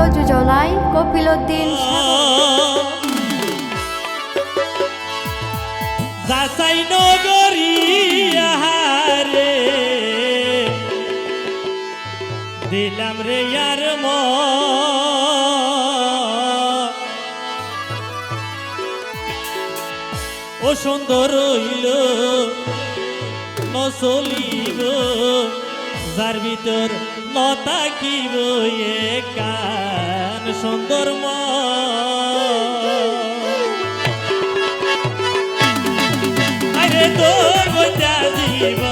রচনায় কপিল উদ্দিন যাচাই নগরী আহারে। দিলাম রে আর ম। সুন্দর হইল নচলিব যার ভিতর নতাকিব এ কান সুন্দর আরে তোর বইটা জীব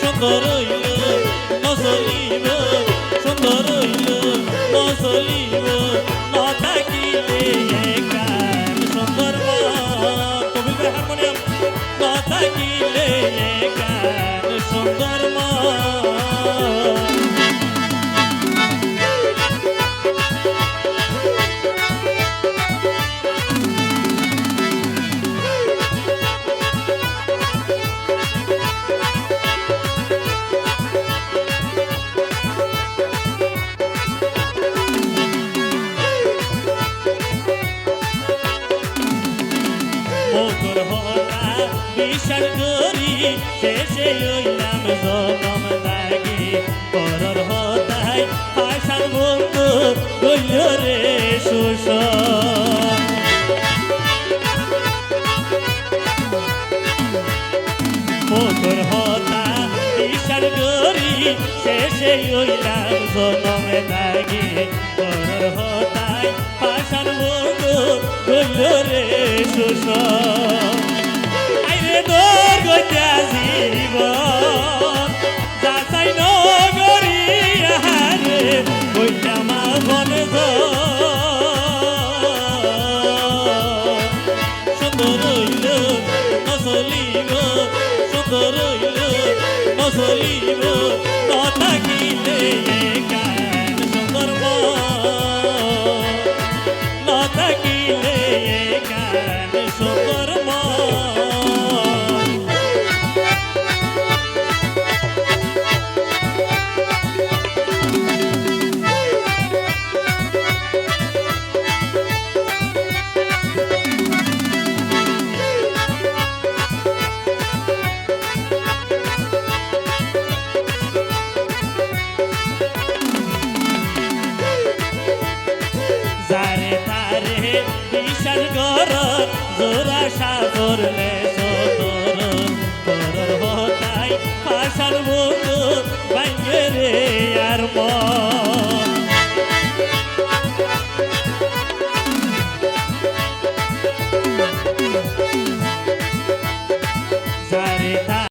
সুন্দর হইল সুন্দর মা। বিশাল করি শেষে লইলাম জনম দাগে পরর হতাই আশার বন্ধু গইল রে সুস। মোগর হতা বিশাল করি শেষে লইলাম জনম দাগে পরর হতাই আশার বন্ধু গইল রে সুস। সুন্দর হইল নচলিব নথাকিলে গান সুন্দর তারে বিশাল গর জোরা সাগরলে সতর করর হতাই পাশাল বন্ধু বাইরে আর মন